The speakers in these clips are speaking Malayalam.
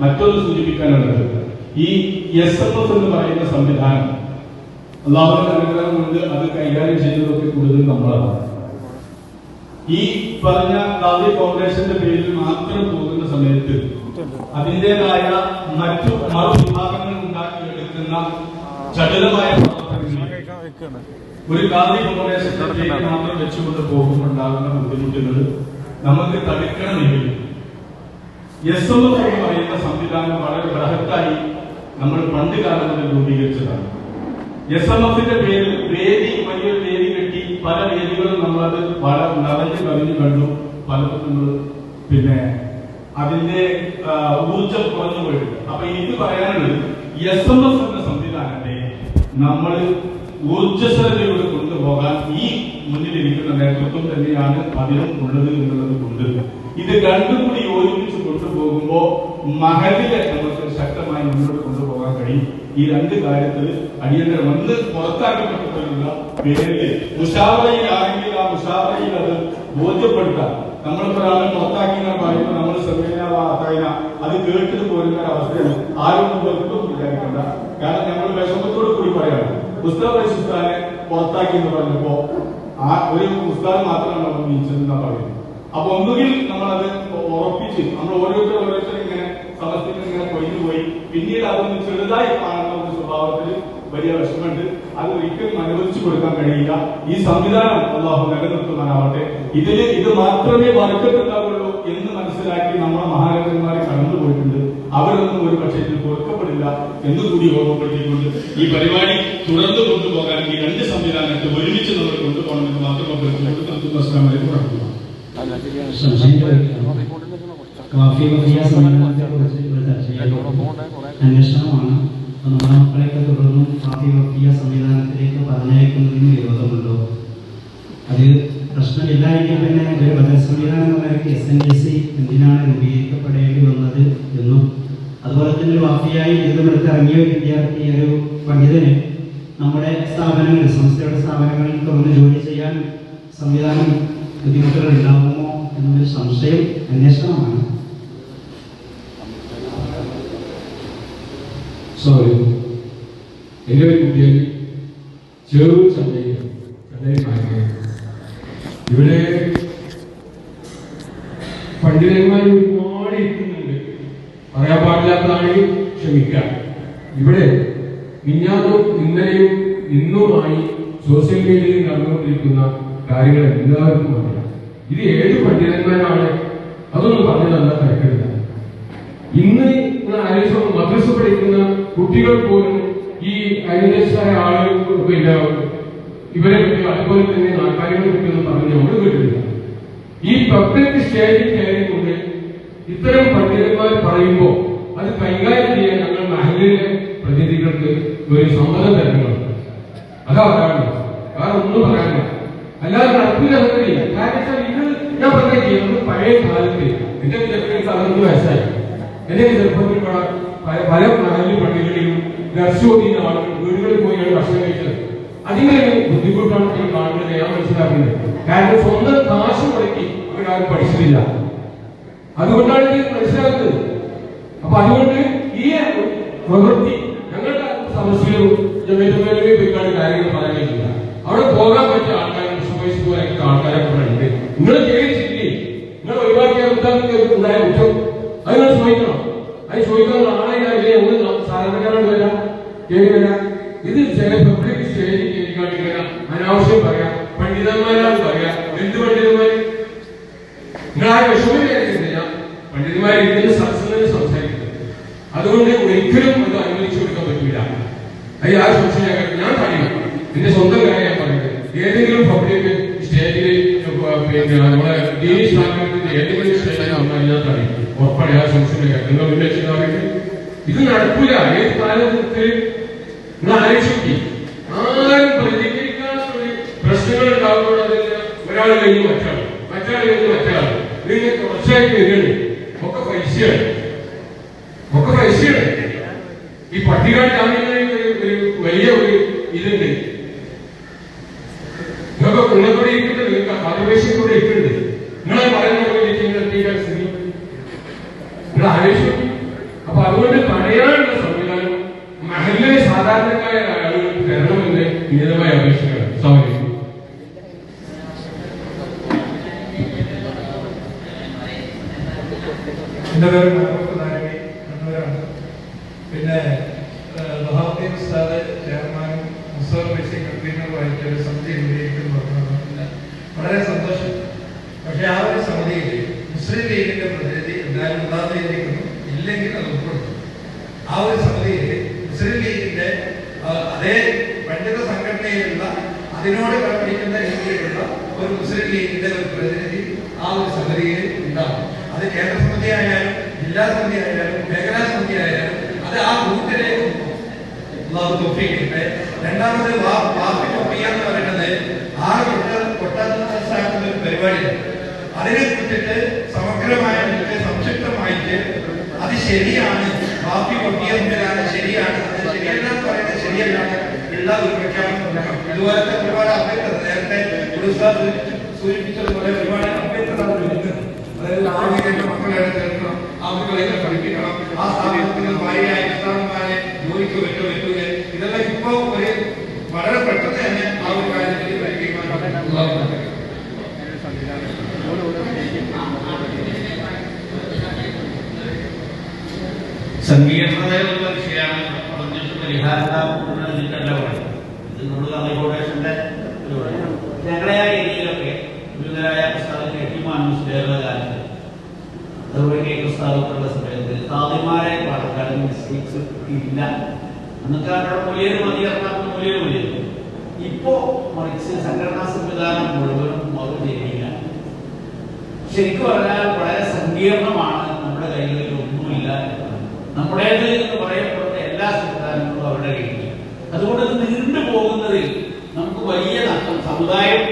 മറ്റൊന്ന് സൂചിപ്പിക്കാനുള്ളത് ഈ എസ് എം എഫ് എന്ന് പറയുന്ന സംവിധാനം അള്ളാഹുവിന്റെ അനുഗ്രഹം കൊണ്ട് അത് കൈകാര്യം ചെയ്യുന്നതൊക്കെ കൂടുതൽ നമ്മളാണ്. ഈ പറഞ്ഞ ഗാന്ധി ഫൗണ്ടേഷന്റെ പേരിൽ മാത്രം പോകുന്ന സമയത്ത് അതിന്റെതായ മറ്റു മറുവിഭാഗങ്ങൾ ഉണ്ടാക്കിയെടുക്കുന്ന ചടുലമായ ഒരു ഗാന്ധി ഫൗണ്ടേഷന്റെ പേര് മാത്രം വെച്ചുകൊണ്ട് പോകുമ്പോണ്ടാകുന്ന ബുദ്ധിമുട്ടുകൾ നമുക്ക് തടുക്കണമെങ്കിൽ എസ് എം എന്ന് പറയുന്ന സംവിധാനം വളരെ ബൃഹത്തായി നമ്മൾ പണ്ട് കാലങ്ങളിൽ രൂപീകരിച്ചതാണ്. എസ് എം എഫിന്റെ പേരിൽ വേദി വലിയൊരു വേദി കെട്ടി പല വേദികളും നമ്മളത് വളരെ നിറഞ്ഞു കവിഞ്ഞു കണ്ടു. പലതും നമ്മൾ പിന്നെ അതിന്റെ ഊർജം കുറഞ്ഞു പോയിട്ടുണ്ട്. അപ്പൊ ഇത് പറയാനുള്ളത് എസ് എം എഫ് എന്ന സംവിധാനത്തെ നമ്മൾ ഊർജസ്വലതയോട് കൊണ്ടുപോകാൻ ഈ മുന്നിലിരിക്കുന്ന നേതൃത്വം തന്നെയാണ് അതിനും ഉള്ളത് എന്നുള്ളത് കൊണ്ട്. ഇത് രണ്ടും കൂടി യോജിപ്പിച്ച് കൊണ്ടുപോകുമ്പോൾ മകളിലെ നമുക്ക് ശക്തമായി മുന്നോട്ട് കൊണ്ടുപോകാൻ കഴിയും. ഈ രണ്ട് കാര്യത്തിൽ അടിയന്തര ഒന്ന് പുറത്താക്കപ്പെട്ടിട്ടുള്ള പേരിൽ മുഷാവറയിലാണെങ്കിൽ ആ മുഷാവറയിൽ അത് ബോധ്യപ്പെടുത്താൻ നമ്മളിപ്പോ ഒരാളെ പുറത്താക്കി പറയുമ്പോൾ നമ്മൾ ശ്രമേന അത് കേട്ടിട്ട് പോരുന്ന ഒരു അവസ്ഥയാണ്. ആരും വെറുപ്പം വിചാരിക്കണ്ട. കാരണം നമ്മൾ വിഷമത്തോട് കൂടി പറയാണ്. പുസ്തക പരിശുദ്ധാനെ പുറത്താക്കി എന്ന് പറഞ്ഞപ്പോ ആ ഒരു പുസ്തകം മാത്രമാണ് നമ്മൾ നീച്ചതെന്നാ പറയുന്നത്. അപ്പൊ ഒന്നുകിൽ നമ്മളത് ഉറപ്പിച്ച് നമ്മൾ ഓരോരുത്തർ ഓരോരുത്തർ ഇങ്ങനെ സമസ്തത്തിൽ ഇങ്ങനെ കൊയ്തു പോയി. പിന്നീട് അതൊന്ന് ചെറുതായി കാണുന്ന ഒരു സ്വഭാവത്തിൽ വലിയ വിഷമമുണ്ട്. അത് ഒരിക്കലും അനുവദിച്ചു കൊടുക്കാൻ കഴിയില്ല. ഈ സംവിധാനം അള്ളാഹു നിലനിർത്തുവാനാവട്ടെ ഇതിന് ഇത് മാത്രമേ വർക്കത്തുണ്ടാവുള്ളൂ എന്ന് മനസ്സിലാക്കി നമ്മുടെ മഹാരാജന്മാരെ കടന്നുപോയിട്ടുണ്ട്. അവരൊന്നും ഒരു പക്ഷേ ഇതിൽ കൊടുക്കപ്പെടില്ല എന്ന് കൂടി ഓർമ്മപ്പെടുത്തിക്കൊണ്ട് ഈ പരിപാടി തുടർന്ന് കൊണ്ടുപോകാൻ ഈ രണ്ട് സംവിധാനത്തെ ഒരുമിച്ച് നമ്മൾ കൊണ്ടുപോകണമെന്ന് മാത്രം അന്വേഷണമാണ് നമ്മുടെ മക്കളെയൊക്കെ തുടർന്നും കാഫി വഫിയ സംവിധാനത്തിലേക്ക് പറഞ്ഞയക്കുന്നതിന് വിരോധമുണ്ടോ അത് പ്രശ്നമില്ല എങ്കിൽ പിന്നെ ഒരു ബദൽ സംവിധാനം എസ് എൻ ഡി സി എന്തിനാണ് രൂപീകരിക്കപ്പെടേണ്ടി വന്നത് എന്നും അതുപോലെ തന്നെ ഒരു വാഫിയായി ബിരുദമെടുത്ത് ഇറങ്ങിയ ഒരു വിദ്യാർത്ഥി ഒരു പണ്ഡിതന് നമ്മുടെ സ്ഥാപനങ്ങളിൽ സംസ്ഥയുടെ സ്ഥാപനങ്ങളിൽ തുറന്ന് ജോലി ചെയ്യാൻ സംവിധാനം ബുദ്ധിമുട്ടുകൾ ഉണ്ടാകുമോ എന്നൊരു സംശയം അന്വേഷണമാണ്. സോറി എന്റെ കുട്ടിയായി ചെറു ഇവിടെ പണ്ഡിതന്മാരും പാടില്ലാത്തതാണെങ്കിൽ ക്ഷമിക്കാം ഇവിടെ മിഞ്ഞാന്നും ഇന്നലെയും ഇന്നുമായി സോഷ്യൽ മീഡിയയിൽ നടന്നുകൊണ്ടിരിക്കുന്ന കാര്യങ്ങൾ എല്ലാവർക്കും അറിയാം. ഇത് ഏഴ് പണ്ഡിതന്മാരാണ്? അതൊന്നും പറഞ്ഞു തന്നാൽ തിരക്കില്ല ഇന്ന് ആലോചിച്ച് മദ്രസ പഠിക്കുന്ന കുട്ടികൾ പോലും ഈ അനുദേശമായ ആളുകൾക്ക് പിന്നെ ഇവരെ പറ്റി അതുപോലെ തന്നെ നാൽക്കാലികളെ പറ്റി ഒന്നും പറഞ്ഞ് നമ്മൾ കേട്ടിട്ടില്ല. ഈ പബ്ലിക് സ്റ്റേജിൽ കയറിക്കൊണ്ട് ഇത്തരം പണ്ഡിതന്മാർ പറയുമ്പോൾ അത് കൈകാര്യം ചെയ്യാൻ ഞങ്ങൾ മഹലിലെ പ്രതിനിധികൾക്ക് ഒരു സമ്മതം തരണം അതാ കാരണം. ഒന്നും പറയാനില്ല അല്ലാതെ നടപ്പിലാക്കുന്നില്ല കാരണം ഇത് ഞാൻ പറഞ്ഞ പഴയ കാലത്ത് എന്റെ ചെറുപ്പത്തിൽ അറുപത് വയസ്സായി. എന്റെ ചെറുപ്പത്തിൽ പല- പല മഹലി പള്ളികളിലും ദർശോദിക്കുന്ന ആളുകൾ വീടുകളിൽ പോയാണ് ഭക്ഷണം കഴിച്ചത്. അതിങ്ങനെ ബുദ്ധിമുട്ടാണ് ഈ കാണുന്നത്. ഞാൻ മനസ്സിലാക്കുന്നത്. കാരണം സ്വന്തം കാശ് മുടക്കി അവരാരും പഠിച്ചിട്ടില്ല. അതുകൊണ്ടാണ് ഇത് മനസ്സിലാക്കുന്നത്. അപ്പൊ അതുകൊണ്ട് ഈ പ്രവൃത്തി ഞങ്ങളുടെ സമസ്യയിലും ജമീതമേലും പോയിക്കാണ് കാര്യങ്ങൾ പറയാനില്ല അവിടെ പോകാൻ പറ്റിയ ആൾക്കാരും സുമേഷ് പോലൊക്കെ ആൾക്കാരൊക്കെ ഇവിടെ ഉണ്ട് നിങ്ങൾ ചെയ്തിട്ടില്ലേ നിങ്ങൾ ഒഴിവാക്കിയ ഉദ്യോഗത്തിൽ ഉണ്ടായ കുറ്റം അത് നിങ്ങൾ ചോദിക്കണം അത് ചോദിക്കാനുള്ള ആളെ ഒന്ന് സാധാരണക്കാരോട് വരാം കയറി വരാം ഇത് ചില പബ്ലിക് സ്റ്റേജിൽ കയറിക്കാണ്ട് ഇങ്ങനെ അനാവശ്യം പറയാം പണ്ഡിതന്മാരാണ് പറയാം എന്ത് പണ്ഡിതന്മാര് നിങ്ങൾ ആ വിഷമം വിചാരിക്കുന്നില്ല പണ്ഡിതന്മാർ ഇതിന് സത്സംഗം സംസാരിക്കുന്നത് അതുകൊണ്ട് ഒരിക്കലും അത് അനുവദിച്ചു കൊടുക്കാൻ പറ്റില്ല അത് ആ സംശയം ഞാൻ പറയും എന്റെ സ്വന്തം കാര്യം ഞാൻ പറയുന്നത് ഏതെങ്കിലും പബ്ലിക് സ്റ്റേജിൽ പിന്നെ നമ്മളെ ദീനി സ്ഥാപനത്തിന്റെ ഏതെങ്കിലും സ്റ്റേജിൽ വന്നാൽ ഞാൻ പറയും ഉറപ്പാണ് ആ സംശയം നിങ്ങൾ ഉന്നയിച്ചത് ഇത് നടക്കൂല ഏത് കാലത്ത് നിങ്ങൾ ആലോചിക്കി ആരും പ്രതികരിക്കാത്ത ഒരു പ്രശ്നങ്ങൾ ഉണ്ടാകുമ്പോൾ അതിൽ ഒരാൾ കഴിഞ്ഞ് മറ്റാൾ മറ്റാൾ കഴിഞ്ഞ് മറ്റാൾ ഇതിങ്ങനെ തുടർച്ചയായി വരികയാണ് ഒക്കെ പൈസയാണ് ഒക്കെ പൈസയാണ് ഈ പട്ടികാട് ജാമ്യങ്ങളിൽ ഒരു ഒരു വലിയ ഒരു ഇതുണ്ട് നിങ്ങൾക്ക് നിങ്ങൾക്കൂടെ ഇരിക്കുന്നുണ്ട് നിങ്ങൾക്ക് മാതൃവേശം കൂടെ ഇരിക്കുന്നുണ്ട് നിങ്ങളെ പറയുന്ന പോലെ നിങ്ങൾ എത്തിക്കാൻ സ്ഥിതി നിങ്ങൾ ആലോചിച്ചു അപ്പൊ അപ്പൊ അതുകൊണ്ട് തടയാനുള്ള സംവിധാനം മഹലിലെ സാധാരണക്കാരായ ആളുകൾ തരണമെന്ന് വിനീതമായ അപേക്ഷയാണ് സ്വാമി എന്റെ പേര് മുഹമ്മദ് നായകി കണ്ണൂരാണ് പിന്നെ ബഹാദ്ദീൻ ഉസ്താദ് ചെയർമാനും മുസ്ലിം ബേസിക് കൺവീനറുമായിട്ട് ഒരു സമിതി പറഞ്ഞില്ല വളരെ സന്തോഷം. പക്ഷേ ആ ഒരു സമിതിയിൽ മുസ്ലിം ലീഗിന്റെ പ്രതിനിധി എന്തായാലും ഉണ്ടാകുന്നിരിക്കുന്നു ഇല്ലെങ്കിൽ അത് ഉൾപ്പെടുത്തും ആ ഒരു സമിതിയിൽ മുസ്ലിം ലീഗിന്റെ അതേ പണ്ഡിത സംഘടനയിലുള്ള അതിനോട് കടപിടിക്കുന്ന രീതിയിലുള്ള ഒരു മുസ്ലിം ലീഗിന്റെ ഒരു പ്രതിനിധി ആ ഒരു സമിതിയിൽ ഉണ്ടാകും. അത് കേന്ദ്ര സമിതി ആയാലും ജില്ലാ സമിതി ആയാലും മേഖലാ സമിതി ആയാലും അത് ആ ബൂത്തിലേക്ക്. രണ്ടാമത് വാ- വാഫി വഫിയ എന്ന് പറയുന്നത് ആറ് കൊട്ട കൊട്ടാക്കുന്ന ഒരു പരിപാടിയാണ് അതിനെ കുറിച്ചിട്ട് സമഗ്രമായ സംക്ഷിപ്തമായിട്ട് അത് ശരിയാണ് ബാക്കി എന്നതാണ് ശരിയാണ് അത് ശരിയല്ല എന്ന് പറയുന്നത് ഒരു പ്രഖ്യാപനം. ഇതുപോലത്തെ ഒരുപാട് അഭ്യർത്ഥന നേരത്തെ ഒരു സൂചിപ്പിച്ച- സൂചിപ്പിച്ചതുപോലെ ഒരുപാട് അഭ്യർത്ഥന അതായത് ആളുകളുടെ മക്കളെ ചേർക്കണം ആ മക്കളെ പഠിപ്പിക്കണം ആ സ്ഥാപനത്തിൽ ഭാര്യയായ ഇസ്ലാമന്മാരെ ജോലിക്ക് പറ്റോ പറ്റൂല ഇതെല്ലാം ഇപ്പോ ഒരു വളരെ പെട്ടെന്ന് തന്നെ ആ ഒരു കാര്യത്തിൽ വരികയുമാണ് അള്ളാഹു തആല. സങ്കീർണതയുള്ള വിഷയമാണ് പറഞ്ഞിട്ട് പരിഹാരമാക്കുന്നതിനല്ല പറയുന്നത് ഇത് നമ്മൾ തമിഴ് ഫൗണ്ടേഷന്റെ ഒരു വഴിയാണ്. ഞങ്ങളെ ആ ഏരിയയിലൊക്കെ ഗുരുതരായ പുസ്തകം എട്ടിമാനുഷ്ഠയുടെ കാലത്ത് അതുപോലെ കെ പുസ്തകത്തിലുള്ള സമയത്ത് താതിമാരെ പാലക്കാട് മിസ്റ്റേക്സ് ഇല്ല. അന്നത്തെ അവരുടെ മൂല്യം മതി ഇറങ്ങാത്ത മൂല്യം മതി. ഇപ്പോ മറിച്ച് സംഘടനാ സംവിധാനം മുഴുവനും ചെയ്യില്ല ശരിക്കും പറഞ്ഞാൽ വളരെ സങ്കീർണമാണ്. നമ്മുടെ കൈകളിൽ ഒന്നുമില്ല. നമ്മുടേത് എന്ന് പറയപ്പെടുന്ന എല്ലാ സംവിധാനങ്ങളും അവരുടെ കയ്യിലില്ല. അതുകൊണ്ട് ഇത് നീണ്ടു പോകുന്നതിൽ നമുക്ക് വലിയ നഷ്ടം. സമുദായം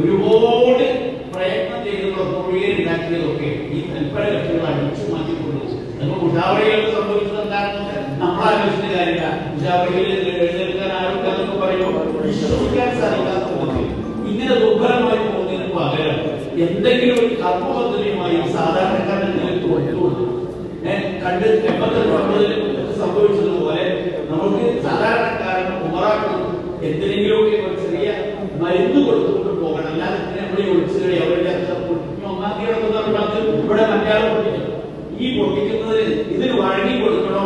ഒരുപാട് പ്രയത്നം ചെയ്തതൊക്കെ ഉണ്ടാക്കിയതൊക്കെ ഈ തൽപര കക്ഷികൾ അടിച്ചു മാറ്റിക്കൊണ്ടു നമ്മൾ ഉഷാവളികൾ സംഭവിച്ചത് എന്താണെന്ന് നമ്മൾ ആലോചിച്ച കാര്യമില്ല. ഉഷാവളിയിൽ എഴുന്നേൽക്കാൻ ആരും അതൊക്കെ പറയുമ്പോൾ വിശ്വസിക്കാൻ സാധിക്കാത്ത പോകുന്നത് ഇങ്ങനെ ദുർബലമായി പോകുന്നതിന് പകരം എന്തെങ്കിലും ഒരു കർമ്മ സാധാരണക്കാരൻ നിലയിൽ കൊടുത്തുകൊണ്ട് കണ്ട് എൺപത്തെട്ട് ഒമ്പതിൽ സംഭവിച്ചതുപോലെ നമുക്ക് സാധാരണക്കാരൻ ഉമറാക്കണം എന്തിനെങ്കിലുമൊക്കെ ഒരു ചെറിയ മരുന്ന് കൊടുത്തുകൊണ്ട് പോകണം അല്ലാതെ ഇതിനെ ഇവിടെ ഒളിച്ചു കളി അവരുടെ അച്ഛൻ പൊട്ടിക്കും ഒന്നാം തീയതി നടന്നത് ഇവിടെ മറ്റേ പൊട്ടിക്കും ഈ പൊട്ടിക്കുന്നതിന് ഇതിന് വഴങ്ങി കൊടുക്കണോ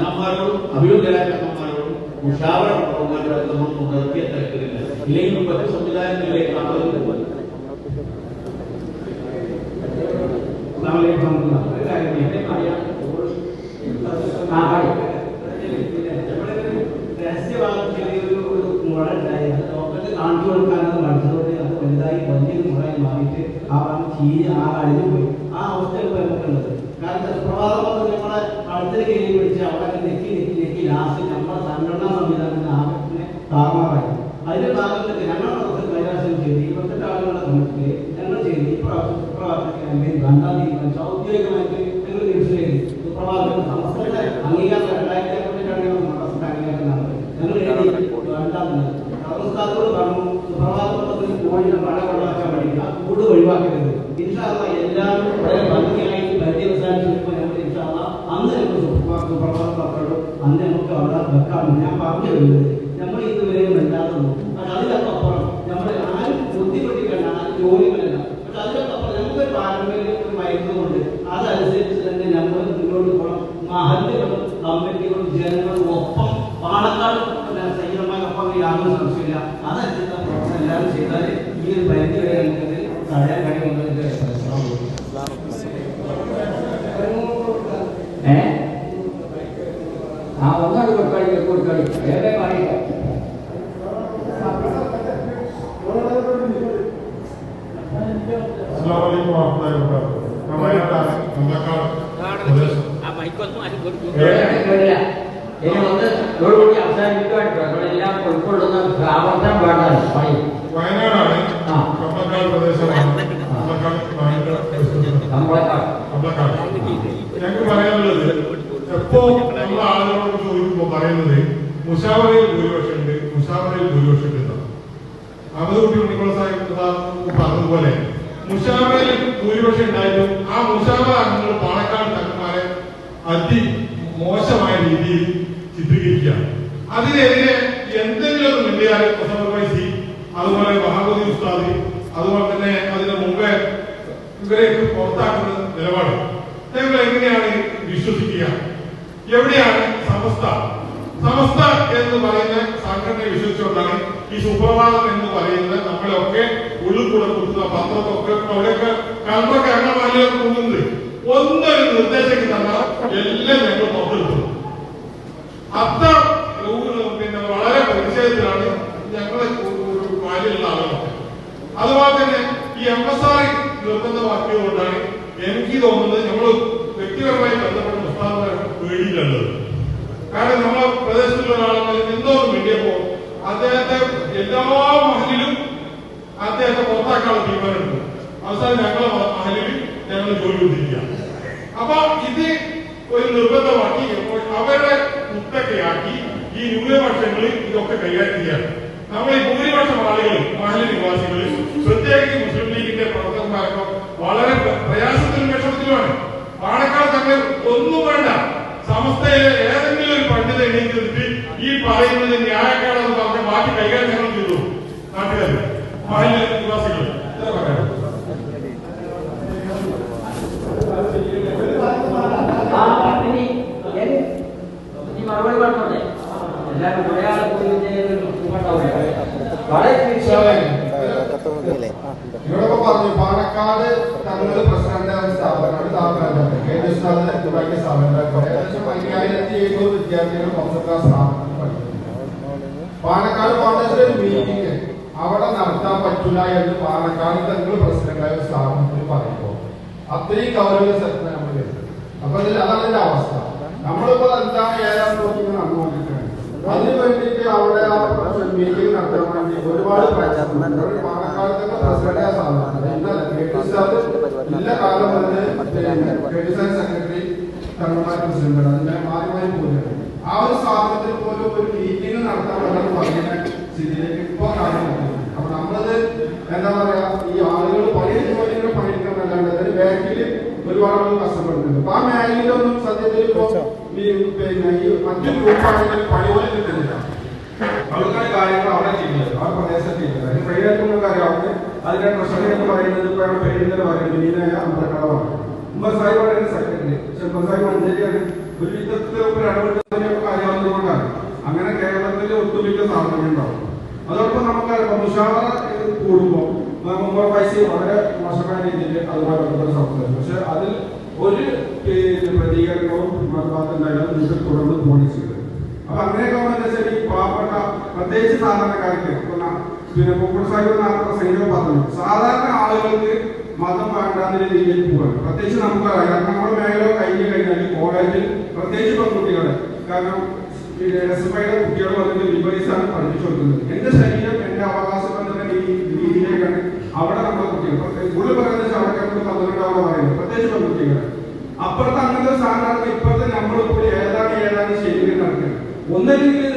എന്ന് തങ്ങന്മാരോടും അഭിമുഖരായ തങ്ങന്മാരോടും മുഷാവറ പ്രവർത്തകരോട് നമ്മൾ ഉണർത്തിയ തിരക്കില്ല ഇല്ലെങ്കിൽ മറ്റു സംവിധാനങ്ങളിലേക്ക് നമ്മൾ കാണിച്ചു കൊടുക്കാനത് മടുത്തതോടെ അത് വലുതായി വലിയൊരു മുളയായി മാറിയിട്ട് ആ ഭാഗം ചീഞ്ഞ് ആ അഴിഞ്ഞു പോയി ആ അവസ്ഥയിൽ നമുക്കുള്ളത് കാരണം പ്രഭാതം വന്ന് നമ്മളെ അടുത്തൊരു കയറി പിടിച്ച് അവിടെ നെക്കി നെക്കി നെക്കി ലാസ്റ്റ് നമ്മുടെ സംഘടനാ സംവിധാനത്തിന് ആകെ താറുമാറായി അതിന്റെ ഭാഗത്തൊക്കെ ഞങ്ങൾ കൈലാസം ചെയ്തു ഇരുപത്തെട്ട് ആളുകളുടെ കമ്മിറ്റിയിൽ ഞങ്ങൾ ചെയ്തു ഈ പ്രാവശ്യം സുപ്രഭാതത്തിൽ ということで。അതി മോശമായ രീതിയിൽ ചിത്രീകരിക്കുകയാണ് അതിനെതിരെ എന്തെങ്കിലും മിണ്ടിയാൽ മുസഫർ വൈസി അതുപോലെ ഭാഗവതി ഉസ്താദി അതുപോലെ തന്നെ അതിന് മുമ്പേ ഇവരെയൊക്കെ പുറത്താക്കുന്ന നിലപാട്. ഞങ്ങൾ എങ്ങനെയാണ് വിശ്വസിക്കുക? എവിടെയാണ് സമസ്ത? സമസ്ത എന്ന് പറയുന്ന സംഘടന വിശ്വസിച്ചുകൊണ്ടാണ് ഈ സുപ്രഭാതം എന്ന് പറയുന്നത് നമ്മളെയൊക്കെ ഉള്ളിൽ കൂടെ കൊടുക്കുന്ന പത്രത്തൊക്കെ അവിടെയൊക്കെ കൽപ്പൊക്കെ അങ്ങനെ ഒന്നൊരു നിർദ്ദേശം തന്നാൽ എല്ലാം ഞങ്ങൾ പങ്കെടുത്തു അത്ര പിന്നെ വളരെ പ്രതിഷേധത്തിലാണ് ഞങ്ങളെ വാലിലുള്ള ആളുകൾ. അതുപോലെ തന്നെ ഈ എം എസ് ആർ നിർബന്ധമാക്കിയത് കൊണ്ടാണ് എനിക്ക് തോന്നുന്നത് നമ്മൾ വ്യക്തിപരമായി ബന്ധപ്പെട്ട പ്രസ്താവന പേടിയിലുള്ളത്. കാരണം നമ്മളെ പ്രദേശത്തുള്ള ഒരാളെ എന്തോന്ന് വേണ്ടിയപ്പോ അദ്ദേഹത്തെ എല്ലാ മഹലിലും അദ്ദേഹത്തെ പുറത്താക്കാനുള്ള തീരുമാനമുണ്ട് അവസാനം ഞങ്ങളെ മഹലിൽ ഞങ്ങൾ ജോലി കൊടുത്തിരിക്കുക അപ്പൊ ഇത് ഒരു നിർബന്ധമാക്കി അവരുടെ കുത്തകയാക്കി ഈ ന്യൂനപക്ഷങ്ങളിൽ ഇതൊക്കെ കൈകാര്യം ചെയ്യാണ് നമ്മൾ ഈ ഭൂരിപക്ഷം ആളുകൾ മഹല നിവാസികൾ പ്രത്യേകിച്ച് മുസ്ലിം ലീഗിന്റെ പ്രവർത്തകന്മാരൊക്കെ വളരെ പ്ര- പ്രയാസത്തിലും വിഷമത്തിലുമാണ്. പാണക്കാട് തന്നെ ഒന്നും വേണ്ട. സമസ്തയിലെ ഏതെങ്കിലും ഒരു പണ്ഡിത എണീറ്റിട്ട് ഈ പറയുന്നത് ന്യായക്കാടെന്ന് പറഞ്ഞ ബാക്കി കൈകാര്യം ഞങ്ങൾ ചെയ്തു. നാട്ടുകാർ മഹല നിവാസികൾ പറയാം ആ ഇനി എൻ- ഇനി മറുപടി പറഞ്ഞോട്ടെ എല്ലാവരും കുറെ ആൾ പോയി ഉണ്ടാവില്ല വളരെ തീർച്ചയായും ഇവരൊക്കെ പറഞ്ഞു പാണക്കാട് തങ്ങളുടെ പ്രസിഡന്റ് സ്ഥാപനമാണ് സ്ഥാപനമാണ് കെ ജി ഉസ്താദ് തുടങ്ങിയ സ്ഥാപനങ്ങൾ ഏകദേശം അയ്യായിരത്തി എഴുന്നൂറ് വിദ്യാർത്ഥികൾ മൊത്തത്തിൽ ആ സ്ഥാപനത്തിൽ പഠിക്കുന്നു പാണക്കാട് ഫൗണ്ടേഷൻ ഒരു മീറ്റിംഗ് അവിടെ നടത്താൻ പറ്റില്ല എന്ന് പാണക്കാട് തങ്ങൾ പ്രസിഡന്റായ ഒരു സ്ഥാപനത്തിൽ പറയുമ്പോൾ അത്രയും ഗൗരവ സ്ഥലത്ത് നമ്മൾ വരുന്നത് അപ്പൊ ഇതിൽ അതാണ് ഇതിന്റെ അവസ്ഥ നമ്മളിപ്പോ എന്താണ് ഏഴാം നോക്കി നടന്നുകൊണ്ടിരിക്കുന്നത് അതിന് വേണ്ടിയിട്ട് അവിടെ ആ മീറ്റിംഗ് നടത്താൻ വേണ്ടി ഒരുപാട് പ്രയാസമുണ്ട് ഒരു പാണക്കാലത്തൊക്കെ പ്രസിഡന്റ് ആ സ്ഥാപനം ഇന്നലെ കെ ടി സാറ് ഇല്ല കാലം വന്ന് K T sir secretary Tamil Nadu president അതിന്റെ മാറി ആ ഒരു സ്ഥാപനത്തിൽ പോലും ഒരു മീറ്റിംഗ് നടത്താൻ വേണ്ടി പറയുന്ന സ്ഥിതിയിലേക്ക് ഇപ്പൊ കാര്യങ്ങൾ അപ്പൊ നമ്മളത് എന്താ പറയാ ഈ ആളുകൾ പണിയെടുക്കുന്നവരെ പണിയെടുക്കുന്നതല്ലാണ്ട് അതിന് ബാക്കിൽ ഒരുപാട് ആളുകൾ കഷ്ടപ്പെടുന്നുണ്ട്. അപ്പൊ ആ മേഖലയിലൊന്നും സത്യത്തിൽ ഇപ്പോ പിന്നെ ഈ മറ്റു ഗ്രൂപ്പാണെങ്കിലും പണി പോലും കിട്ടുന്നില്ല. അവർക്കാണ് കാര്യങ്ങൾ അവിടെ ചെയ്യുന്നത്. ആ പ്രദേശത്ത് ചെയ്യുന്നത് അതിന് പ്രൈവറ്റ് കാര്യമാണ് അതിന്റെ ട്രഷറി എന്ന് പറയുന്നത് ഇപ്പൊ പേരിന്റെ പറയുന്നത് വിനീതമായ അമ്പലക്കളവാണ്. ഉമ്മർ സാഹിബാണ് സെക്രട്ടറി പക്ഷെ ഉമ്മർ സാഹിബ് മഞ്ചേരിയാണ് ഒരു വിധത്തിൽ ഒരു ഇടപെടുന്നതിനൊക്കെ അറിയാവുന്നതുകൊണ്ടാണ് അങ്ങനെ കേരളത്തിൽ ഒട്ടുമിക്ക സാധനങ്ങളുണ്ടാവും അതോടൊപ്പം നമുക്ക് മുഷാവറ കൂടുമ്പോൾ മുമ്പ് പൈസ വളരെ മോശമായ രീതിയിൽ അതുമായി ബന്ധപ്പെട്ട് പക്ഷെ അതിൽ ഒരു പ്രതികരണവും തുടർന്ന് ചെയ്തത്. അപ്പൊ അങ്ങനെയൊക്കെ വന്നു ശരി പാവപ്പെട്ട പ്രത്യേകിച്ച് സാധാരണക്കാർക്ക് പിന്നെ സാഹിബ് നടത്തുന്ന സംഗീത പറഞ്ഞു സാധാരണ ആളുകൾക്ക് മതം വേണ്ടാന്ന രീതിയിൽ പോവാണ്. പ്രത്യേകിച്ച് നമുക്കറിയാം നമ്മുടെ മേഖല കഴിഞ്ഞു കഴിഞ്ഞാൽ കോളേജിൽ പ്രത്യേകിച്ച് പെൺകുട്ടികളെ. കാരണം എസ് എഫ് ഐയുടെ കുട്ടികൾ വന്നിട്ട് ലിബറീസാണ് പഠിപ്പിച്ചു കൊടുക്കുന്നത്. എന്റെ ശരീരം എന്റെ അവകാശം എന്ന രീതി- രീതിയിലേക്കാണ് അവിടെ നമ്മുടെ കുട്ടികൾ കൂടുതൽ പറയുന്നത് വെച്ചാൽ അവിടെ കിടന്ന് പന്ത്രണ്ടാവോ പറയുന്നത്. പ്രത്യേകിച്ച് പെൺകുട്ടികളെ. അപ്പുറത്ത് അങ്ങനത്തെ സാധനങ്ങൾ ഇപ്പോഴത്തെ നമ്മൾ കൂടി ഏതാണ് ഏതാണ് ശരിക്കും നടക്കുന്നത് ഒന്ന രീതിയിൽ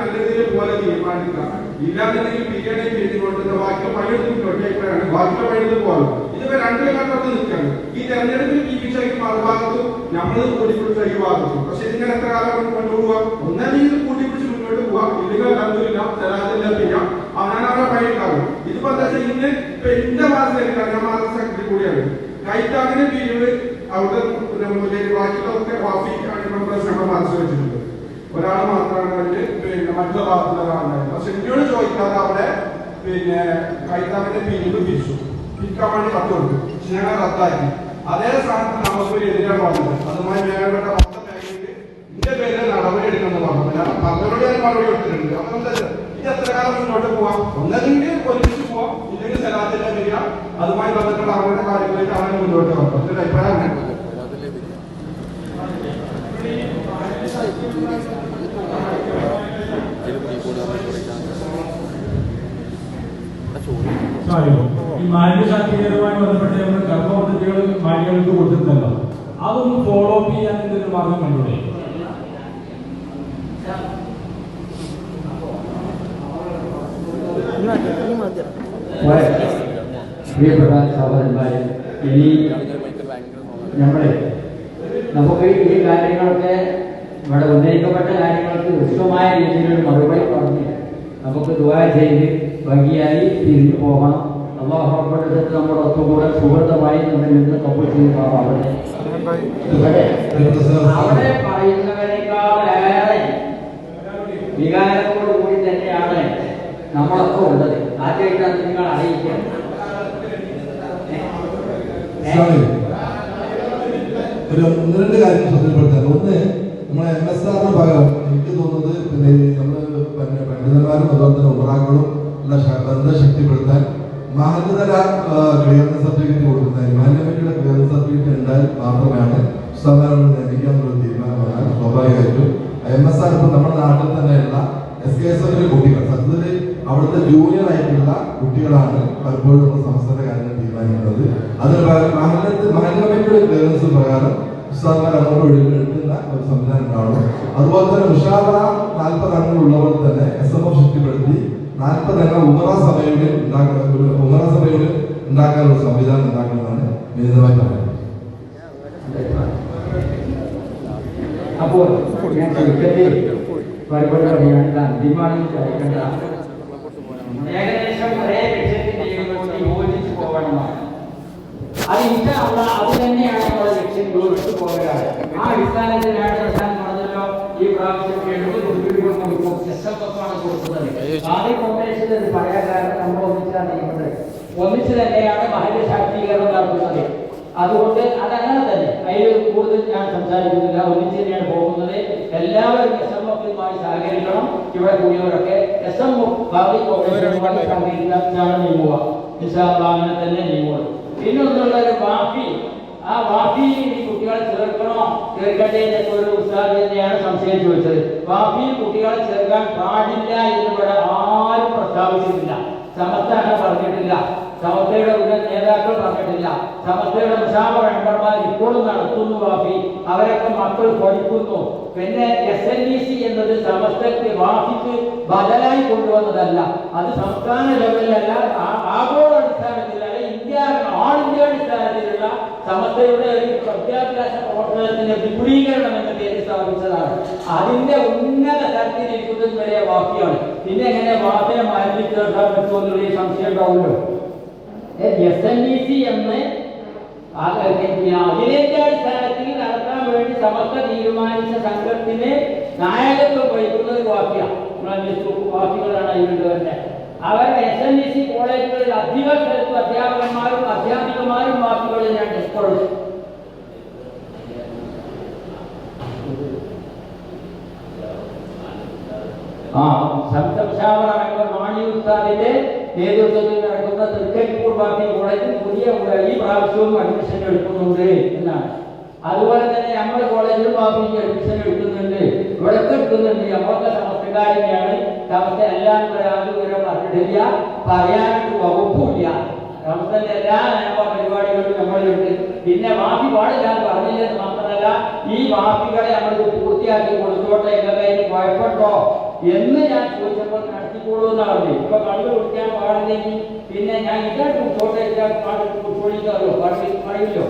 നല്ല രീതിയിൽ പോലെ തീരുമാനിക്കുക ഇല്ലാന്നുണ്ടെങ്കിൽ പിന്നീട് പിരിഞ്ഞുകൊണ്ടിരുന്ന ബാക്കിയുള്ള പണിയെടുത്ത് ഒറ്റയ്ക്കാണ് ബാക്കിയുള്ള പണിയെടുത്ത് പോകാം. ഇതിപ്പോ രണ്ടു കണ്ടത്ത് നിൽക്കുകയാണ് ഈ തെരഞ്ഞെടുപ്പിൽ വി ഷൈക്ക് മറുഭാഗത്തും നമ്മൾ കൂട്ടിപ്പിടിച്ച് ഈ പക്ഷെ ഇതിങ്ങനെ എത്ര കാലം കൊണ്ട് പോവാം? ഒന്നല്ലെങ്കിൽ കൂട്ടിപ്പിടിച്ച് മുന്നോട്ട് പോവാം. ഇല്ലെങ്കിൽ അലഹദില്ല തരാതില്ല ചെയ്യാം അവനാണ് പണി ഉണ്ടാവും ഇതിപ്പോ എന്താ ഇന്ന് ഇപ്പൊ എന്റെ ഞാൻ മാസം സെക്രട്ടറി കൂടിയാണ്. കൈത്താങ്ങിന്റെ പിരിവ് അവിടെ ബാക്കിയുള്ളതൊക്കെ വാഫി ശ്രമം മനസ്സിൽ വെച്ചിട്ടുണ്ട് ഒരാൾ മാത്രമാണ് അവർ പിന്നെ മറ്റുള്ള ഭാഗത്തുള്ള പക്ഷെ എന്നോട് ചോദിക്കാതെ അവിടെ പിന്നെ കൈത്താങ്ങിന്റെ പിരിവ് പിരിച്ചു പിരിക്കാൻ വേണ്ടി കത്ത് കൊടുത്തു പക്ഷെ ഞങ്ങൾ റദ്ദാക്കി. അതേ സ്ഥാനത്ത് നമുക്കൊരു എതിരാണ് പറഞ്ഞത്. അതുമായി വേണ്ടപ്പെട്ട മേഖലയിൽ ഇതിന്റെ പേരിൽ നടപടി എടുക്കുന്നു പറഞ്ഞു ഞാൻ പറഞ്ഞവരോട് ഞാൻ മറുപടി കൊടുത്തിട്ടുണ്ട്. അപ്പൊ എന്താ ഇത്? എത്ര കാലം മുന്നോട്ട് പോവാം? ഒന്നല്ലെങ്കിൽ ഒരുമിച്ച് പോവാം. ഇല്ലെങ്കിൽ സ്ഥലത്തിന്റെ വരിക അതുമായി ബന്ധപ്പെട്ട അവരുടെ കാര്യങ്ങളിലേക്ക് അവരെ മുന്നോട്ട് പോകാം അതിന്റെ അഭിപ്രായം ഈ മാലിന്യ ശാക്തീകരണവുമായി ബന്ധപ്പെട്ട് നമ്മൾ കർമ്മപദ്ധതികൾ മാലിന്യങ്ങൾക്ക് കൊടുത്തിട്ടുണ്ടല്ലോ. അതൊന്ന് ഫോളോ അപ്പ് ചെയ്യാൻ എന്തൊരു മാർഗം കണ്ടുകൂടെ പ്രിയപ്പെട്ട ഇനി നമുക്ക് ഈ കാര്യങ്ങളൊക്കെ ഇവിടെ ഉന്നയിക്കപ്പെട്ട കാര്യങ്ങൾക്ക് ഉഷ്മമായ രീതിയിൽ മറുപടി പറഞ്ഞ് നമുക്ക് ദുബായ് ചെയ്ത് ഭംഗിയായി തിരിഞ്ഞു പോകണം. അള്ളാഹുറപ്പെടുത്തിട്ട് നമ്മുടെ ഒത്തുകൂടെ സുഹൃതമായി നമ്മിൽ നിന്ന് കപ്പൽ ചെയ്ത് അവിടെ പറയുന്നവരെക്കാളേറെ കൂടി തന്നെയാണ് നമ്മളൊക്കെ ഉള്ളത്. ആദ്യമായിട്ടാണ് നിങ്ങൾ അറിയിക്കുക ഒരു ഒന്ന് രണ്ട് കാര്യം ശ്രദ്ധപ്പെടുത്താൻ ഒന്ന് നമ്മളെ എം എസ് ആറിന് പകരം എനിക്ക് തോന്നുന്നത് പിന്നെ നമ്മൾ പിന്നെ പണ്ഡിതന്മാരും അതുപോലെ തന്നെ ഉപറാക്കളും എല്ലാം ശക്തിപ്പെടുത്താൻ മഹനതല ക്ലിയറൻസ് സർട്ടിഫിക്കറ്റ് കൊടുക്കുന്നത്. മാന്യമിറ്റിയുടെ ക്ലിയറൻസ് സർട്ടിഫിക്കറ്റ് ഉണ്ടായാൽ മാത്രമാണ് ഉസ്താദാരോട് നിയമിക്കാനുള്ള തീരുമാനമാണ് സ്വാഭാവികമായിട്ടും. എം നമ്മുടെ നാട്ടിൽ തന്നെയുള്ള എസ് കുട്ടികൾ സത്യത്തിൽ അവിടുത്തെ ജൂനിയർ ആയിട്ടുള്ള കുട്ടികളാണ് പലപ്പോഴും നമ്മൾ സംസ്ഥാന കാര്യങ്ങൾ തീരുമാനിക്കുന്നത്. അതിന് മഹല്ലത്ത് ക്ലിയറൻസ് പ്രകാരം ഉസ്താദ്മാർ അങ്ങോട്ട് ഒരു സംവിധാനം അതുപോലെ തന്നെ ഉഷാറ നാൽപ്പത് അംഗങ്ങളുള്ളവർ തന്നെ എസ് എം എഫ് ശക്തിപ്പെടുത്തി നാൽപ്പത് അംഗം ഉമറ സഭയുടെ ഒരു ഉമറ സഭയിൽ ഉണ്ടാക്കാനുള്ള സംവിധാനം ഉണ്ടാക്കുന്നതാണ് ലളിതമായി പറയുന്നത്. അപ്പോൾ ഞാൻ ചുരുക്കത്തിൽ മറുപടി പറയാനുള്ള അന്തിമമായി കഴിക്കേണ്ട ഏകദേശം ഒരേ ലക്ഷ്യത്തിന്റെയും കൊണ്ട് യോജിച്ച് പോകണമെന്നാണ് അത് ഇഷ്ടമല്ല അത് തന്നെയാണ് നമ്മുടെ ലക്ഷ്യം. യോജിച്ച് പോകലാണ് ആ അടിസ്ഥാനത്തിലാണ് ഞാൻ പറഞ്ഞല്ലോ. ഈ പ്രാവശ്യം എഴുപത് ആണ് കൊടുക്കുന്നത്. ആദ്യ ഫൗണ്ടേഷനിൽ ഇത് പറയാൻ കാരണം നമ്മൾ ഒന്നിച്ചാണ് ചെയ്യുന്നത്. ഒന്നിച്ച് തന്നെയാണ് മഹിള ശാക്തീകരണം നടത്തുന്നത്. അതുകൊണ്ട് അതങ്ങനെ തന്നെ അതിൽ കൂടുതൽ ഞാൻ സംസാരിക്കുന്നില്ല. ഒന്നിച്ച് തന്നെയാണ് പോകുന്നത്. എല്ലാവരും എസ് എം എഫുമായി സഹകരിക്കണം. ഇവിടെ കൂടിയവരൊക്കെ എസ് എം എഫ് ഭാവി കോൺഗ്രസ് തന്നെ നീങ്ങുക. നിശാബ് അങ്ങനെ തന്നെ നീങ്ങുക പിന്നെ ഒന്നുള്ള ഒരു വാഫിയിൽ ഈ കുട്ടികളെ ചേർക്കണോ? ചേർക്കട്ടെ എന്നൊക്കെ ഒരു ഉസ്താദ് തന്നെയാണ് സംശയം ചോദിച്ചത്. വാഫി കുട്ടികളെ ചേർക്കാൻ പാടില്ല എന്ന് ഇവിടെ ആരും പ്രസ്താവിച്ചിട്ടില്ല. സമസ്താണ് പറഞ്ഞിട്ടില്ല. സമസ്തയുടെ ഉന്നത നേതാക്കൾ പറഞ്ഞിട്ടില്ല. സമസ്തയുടെ മുഷാവ മെമ്പർമാർ ഇപ്പോഴും നടത്തുന്നു വാഫി. അവരൊക്കെ മക്കൾ പഠിക്കുന്നു. പിന്നെ എസ് എൻ ഡി സി എന്നത് സമസ്തക്ക് വാഫിക്ക് ബദലായി കൊണ്ടുവന്നതല്ല. അത് സംസ്ഥാന ലെവലിലല്ല ആ- ആഗോള അടിസ്ഥാനത്തിലല്ല ആൾ ഇന്ത്യ അടിസ്ഥാനത്തിലുള്ള സമസ്തയുടെ ഒരു വിദ്യാഭ്യാസ പ്രവർത്തനത്തിന്റെ വിപുലീകരണം എന്ന പേര് സ്ഥാപിച്ചതാണ്. അതിന്റെ ഉന്നത തരത്തിലേക്കുന്നത് വരെ വാക്കിയാണ്. പിന്നെ എങ്ങനെ വാർത്തയെ മാറ്റി ചേർക്കാൻ പറ്റുമെന്നുള്ള സംശയം ഉണ്ടാവുമല്ലോ? എസ് എൻ ഇ സി എന്ന് അതിലേക്ക് അടിസ്ഥാനത്തിൽ നടത്താൻ വേണ്ടി സമസ്ത തീരുമാനിച്ച സംഘത്തിന് നായകത്വം വഹിക്കുന്നത് വാക്യാണ് വാക്യങ്ങളാണ് അതിലുണ്ട് തന്നെ അവർ എസ് എൻ ഇ സി കോളേജുകളിൽ അധിക സ്ഥലത്തും അധ്യാപകന്മാരും അധ്യാപികമാരും വാക്കുകളിൽ ഞാൻ ഇപ്പോഴും ആ സംഘംശാവറ മെമ്പർ മാണി ഉസ്താദിന്റെ നേതൃത്വത്തിൽ നടക്കുന്ന തൃക്കരിപ്പൂർ ബാക്കി കോളേജിൽ പുതിയ ഉ- ഈ പ്രാവശ്യവും അഡ്മിഷൻ എടുക്കുന്നുണ്ട് എന്നാണ്. അതുപോലെ തന്നെ നമ്മുടെ കോളേജിൽ ബാബിക്ക് അഡ്മിഷൻ എടുക്കുന്നുണ്ട്. ഇവിടെ എടുക്കുന്നുണ്ട് നമ്മളൊക്കെ സമസ്തകാരനെയാണ് സമസ്ത എല്ലാം യാതൊരു വിവരം പറഞ്ഞിട്ടില്ല. പറയാനായിട്ട് വകുപ്പുമില്ല. സമസ്തന്റെ എല്ലാ നന്മ പരിപാടികളും നമ്മളുണ്ട് പിന്നെ മാഫി പാടില്ല എന്ന് പറഞ്ഞില്ലെന്ന് മാത്രമല്ല ഈ മാഫികളെ നമ്മൾക്ക് പൂർത്തിയാക്കി കൊടുത്തോട്ടെ കയ്യിൽ കുഴപ്പമുണ്ടോ എന്ന് ഞാൻ ചോദിച്ചപ്പോൾ നടത്തിക്കോളൂ എന്നാണ് പറഞ്ഞു. ഇപ്പൊ കണ്ടു കുടിക്കാൻ പാടില്ലെങ്കിൽ പിന്നെ ഞാൻ ഇതായിട്ട് കുടിച്ചോട്ടെ പാട്ട് കുടിച്ചോളിക്കാറോ പാട്ട് പറയില്ലോ.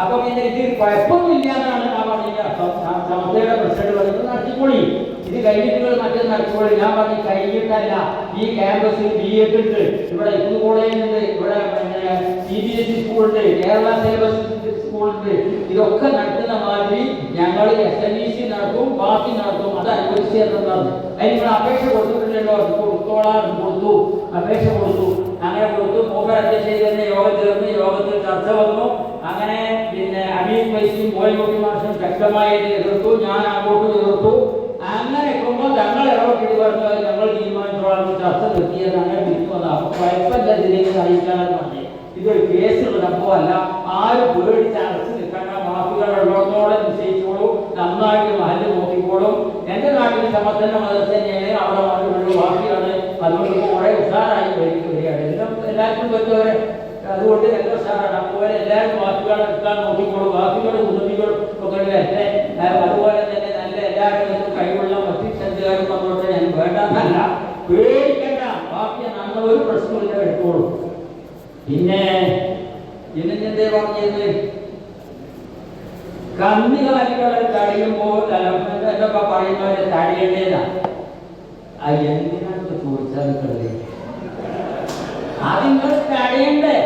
അപ്പൊ പിന്നെ ഇത് കുഴപ്പമൊന്നുമില്ല എന്നാണ് ആ പറഞ്ഞ അർത്ഥം സ- സമസ്തയുടെ പ്രസിഡന്റ് പറയുന്നത് ഇത് കഴിഞ്ഞിട്ട് മറ്റൊന്ന് നടത്തിക്കോളി ഞാൻ പറഞ്ഞു കഴിഞ്ഞിട്ടല്ല. ഈ ക്യാമ്പസിൽ ബി എഡ് ഉണ്ട്. ഇവിടെ ഇന്ന് കോളേജ് ഉണ്ട്. ഇവിടെ സി ബി എസ് ഇ സ്കൂളുണ്ട് കേരള സിലബസ് സ്കൂളുണ്ട് ഇതൊക്കെ നടത്തുന്ന മാതിരി ഞങ്ങൾ എസ് എൻ ഇ സി നടത്തും ബാക്കി നടത്തും. അത് അനുവദിച്ച് തരണം അതിന് നിങ്ങൾ അപേക്ഷ കൊടുത്തിട്ടുണ്ടല്ലോ. കൊടുത്തു. അപേക്ഷ കൊടുത്തു. അങ്ങനെ കൊടുത്തു. മൂപ്പർ അധ്യക്ഷയിൽ തന്നെ യോഗം ചേർന്ന് യോഗത്തിൽ ചർച്ച വന്നു. മോയൻകുട്ടി മാഷും ശക്തമായി എതിർത്തു ഞാൻ അങ്ങോട്ട് എതിർത്തു. അങ്ങനെ എത്തുമ്പോൾ ഞങ്ങൾ ഇടപെട്ടിട്ട് പറഞ്ഞു ഞങ്ങൾ തീരുമാനിച്ചോളാം ചർച്ച നിർത്തിയതാണ് വന്നു. അപ്പൊ കുഴപ്പമില്ല ഇതിലേക്ക് അറിയിക്കാനെന്ന് പറഞ്ഞു ഇതൊരു കേസ് സംഭവമല്ല. ആരും പേടിച്ച് അടച്ചു നിൽക്കേണ്ട മാഫികൾ ഉള്ളതോടെ നിശ്ചയിച്ചോളൂ. നന്നായിട്ട് മഹൽ നോക്കിക്കോളും. എന്റെ നാട്ടിൽ സമത്തന്റെ മതം തന്നെയാണ് അവിടെ നാട്ടിലുള്ള വാക്കിയാണ് അതുകൊണ്ട് കുറെ ഉഷാറായി വരിക വരികയാണ്. എല്ലാം എല്ലാവർക്കും പറ്റുന്നവരെ അതുകൊണ്ട് എല്ലാം സാറാണ് അതുപോലെ എല്ലാവരും വാക്കുകൾ എടുക്കാൻ നോക്കിക്കോളും. വാക്കുകൾ ഉന്നതികളും ഒക്കെ വരട്ടെ അതുപോലെ തന്നെ നല്ല എല്ലാവരും കഴിവുള്ള സഞ്ചാരം വന്നോട്ടെ. ഞാൻ വേണ്ടെന്നല്ല. പേടിക്കണ്ട. ബാക്കി നല്ല ഒരു പ്രശ്നമില്ല എടുത്തോളൂ. പിന്നെ ഇതിനെന്തേ പറഞ്ഞത് കന്നുകാലികളെ തടയുമ്പോൾ എന്തൊക്കെ പറയുന്നവരെ തടയേണ്ടതാണ് അത് എന്തിനാണെന്ന് ചോദിച്ചാൽ നിങ്ങളത് അത് നിങ്ങൾ തടയണ്ടേ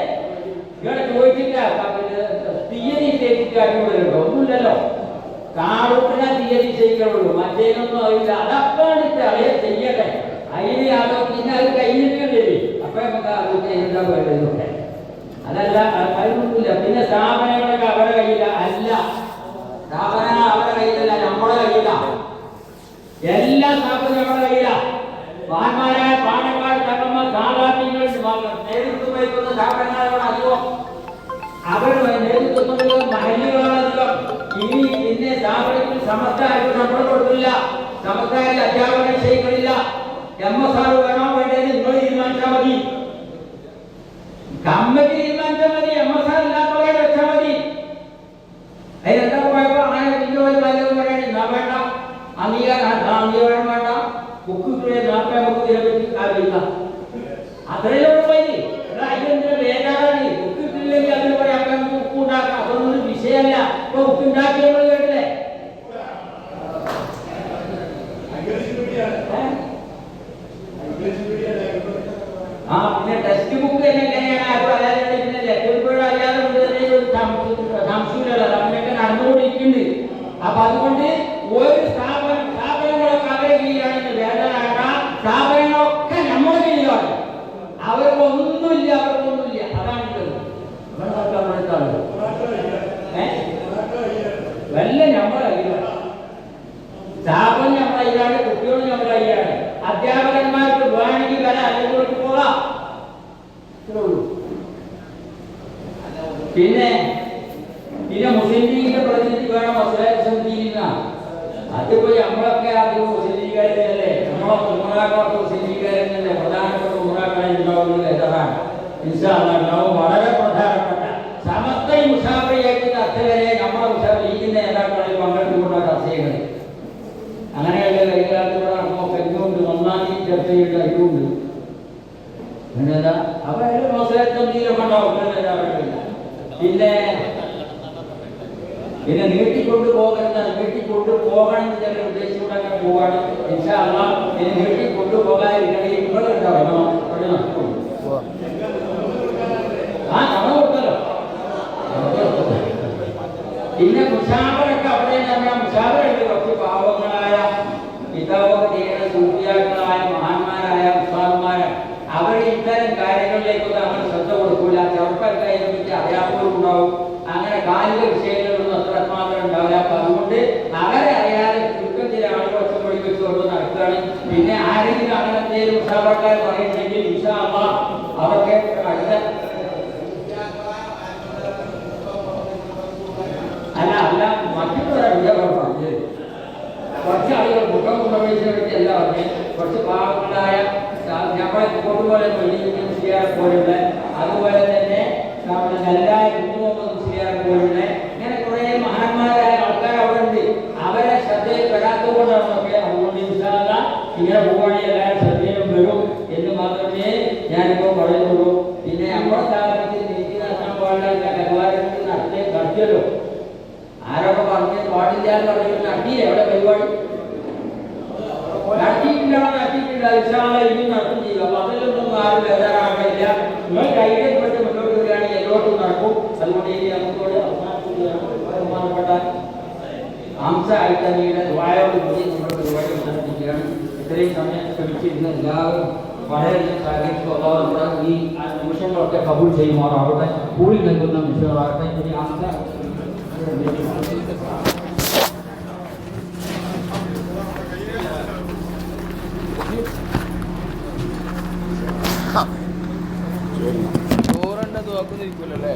ഇവിടെ ചോദിച്ചിട്ട് പിന്നെ തീയതി നിശ്ചയിച്ചിട്ട് അടിപൊളിയുണ്ടോ ഒന്നുമില്ലല്ലോ. കാടുപ്പിന തീയതി നിശ്ചയിക്കുള്ളൂ മറ്റേതൊന്നും അറിയില്ല. അതപ്പാണ് അറിയാൻ ചെയ്യട്ടെ. അതിന് അതോ പിന്നെ അത് കഴിഞ്ഞിട്ടില്ലേ അപ്പൊ നമുക്ക് അതൊക്കെ എന്താ വേണ്ടതൊക്കെ അതല്ല അല്ല. സ്ഥാപനങ്ങൾ അവരുടെ കയ്യിലല്ല നമ്മുടെ കയ്യിലാണ് എല്ലാ സ്ഥാപനവും നമ്മുടെ കയ്യിലാണ് മഹാന്മാരായ തങ്ങമ്മ സാധാരണങ്ങൾ നേതൃത്വം വഹിക്കുന്ന സ്ഥാപനങ്ങളാണ് അധികം അവർ നേതൃത്വം നൽകുന്ന മഹല്യങ്ങളാണ് അധികം ഇനി പിന്നെ സ്ഥാപനത്തിൽ സമസ്തകാർക്ക് ശമ്പളം കൊടുക്കില്ല സമസ്തകാരിൽ അധ്യാപനം ചെയ്യിക്കില്ല എം എസ് ആർ വേണോ വേണ്ടത് നിങ്ങൾ തീരുമാനിച്ചാൽ മതി കമ്മിറ്റി തീരുമാനിച്ചാൽ മതി എം എസ് ആർ ഇല്ലാത്തവരെ വെച്ചാൽ മതി അതിനെന്താ കുഴപ്പം അങ്ങനെ പിന്നെ ഒരു നല്ലത് പറയണേ എന്നാ വേണ്ട അംഗീകാരം അംഗീകാരം വേണ്ട ബുക്ക് നാപ്പേ നമുക്ക് ഇതിനെപ്പറ്റി കാര്യമില്ല അത്രയേ ഉള്ളൂ വൈകി അതിനെന്തിനാ വേദാറാണ് ബുക്ക് കിട്ടില്ലെങ്കിൽ അതിന് പറയാം അപ്പൊ നമുക്ക് ബുക്ക് ഉണ്ടാക്കാം അതൊന്നും വിഷയമല്ല ഇപ്പൊ ബുക്ക് ഉണ്ടാക്കി നമ്മൾ കേട്ടില്ലേ ആ പിന്നെ ടെക്സ്റ്റ് ബുക്ക് തന്നെ എങ്ങനെയാണ് ആരും അറിയാതെ പിന്നെ ലെറ്റർ അറിയാതെ കൊണ്ട് തന്നെ ഒരു സംശയമില്ല നമ്മളൊക്കെ നടന്നുകൊണ്ടിരിക്കുന്നുണ്ട് അപ്പൊ അതുകൊണ്ട് ഒരു പങ്കെടുത്തുകൊണ്ട ചർച്ചകൾ അങ്ങനെയുള്ള കൈകാലത്ത് നടക്കുമ്പോൾ കഴിഞ്ഞുകൊണ്ട് ഒന്നാം തീയതി ചർച്ച ചെയ്യേണ്ട കഴിവുണ്ട് അപ്പൊ ഉണ്ടാവും. പിന്നെ പിന്നെ നീട്ടിക്കൊണ്ട് പോകരുത്. നീട്ടിക്കൊണ്ട് പോകണം ചില അങ്ങനെ പോവാണ്. ഇനി നീട്ടിക്കൊണ്ടു പോകാതിരിക്കണേ ഇവിടെ ഉണ്ടാവണം അവിടെ നടക്കുള്ളൂ. ആ നമ്മൾ കൊടുക്കല്ലോ പിന്നെ മുഷാവറൊക്കെ ഉണ്ടാവും. അങ്ങനെ കാലിക വിഷയങ്ങളൊന്നും അത്ര മാത്രം ഉണ്ടാവില്ല അപ്പൊ അതുകൊണ്ട് അവരെ അറിയാതെ ചുരുക്കം ചില ആളുകൾ ഒറ്റപ്പടി വെച്ച് കൊണ്ട് നടക്കുകയാണ്. പിന്നെ ആരെങ്കിലും അങ്ങനെ എന്തെങ്കിലും ഉഷാപാക്കാർ പറയുന്നുണ്ടെങ്കിൽ ഉഷാമ അവർക്ക് അടുത്ത അല്ല അല്ല മറ്റുള്ളവരുടെ കുറച്ച് ആളുകൾ മുഖം കൊണ്ടുപോയതിനെ പറ്റി കുറച്ച് പാവങ്ങളായ നമ്മളെ കൊണ്ടുപോലെ വലിയ പോലുള്ള അതുപോലെ തന്നെ നമ്മുടെ നെല്ലായ കുഞ്ഞുമുഹമ്മദ് മുസ്ലിയാരെ പോലുള്ള ഇങ്ങനെ കുറെ മഹാന്മാരായ ആൾക്കാർ അവിടെ ഉണ്ട്. അവരെ ശ്രദ്ധയിൽ പെടാത്തത് കൊണ്ടാണ് അതുകൊണ്ട് ഇൻഷാല്ല ഇങ്ങനെ പോവുകയാണെങ്കിൽ എല്ലാവരും ശ്രദ്ധയിലും വരും എന്ന് മാത്രമേ ഞാനിപ്പോൾ പറയുന്നുള്ളൂ. പിന്നെ നമ്മുടെ സ്ഥാപനത്തിൽ നീതി നടത്താൻ പാടില്ല കരുവാരത്തിൽ നടത്തി നടത്തിയല്ലോ. ആരൊക്കെ പറഞ്ഞ് പാടില്ല എന്ന് പറഞ്ഞിട്ട് നടത്തിയില്ലേ? എവിടെ പരിപാടി? നടത്തിയിട്ടില്ല നടത്തിയിട്ടില്ല. ഇൻഷാല്ല ആരും ബേജാറാകില്ല നിങ്ങൾ ധൈര്യപ്പെട്ട് മുന്നോട്ട് വരികയാണെങ്കിൽ എല്ലാവർക്കും നടക്കും അതുകൊണ്ട് ഇനി നമുക്കോട് അവസാനിപ്പിക്കുകയാണ് ബഹുമാനപ്പെട്ട ഹംസ ഐത്തമിയുടെ ദ്വായോട് കൂടി നമ്മുടെ പരിപാടി അവസാനിപ്പിക്കുകയാണ് ഇത്രയും സമയം ശ്രമിച്ചിരുന്ന എല്ലാവരും വളരെയധികം സഹകരിച്ചു അല്ലാതെ നമ്മുടെ ഈ ആ നിമിഷങ്ങളൊക്കെ കബൂൾ ചെയ്യുമാറാവട്ടെ കൂടി നൽകുന്ന നിമിഷങ്ങളാകട്ടെ ഇനി ഹംസ ചോറണ്ട നോക്കുന്നിരിക്കൂലല്ലേ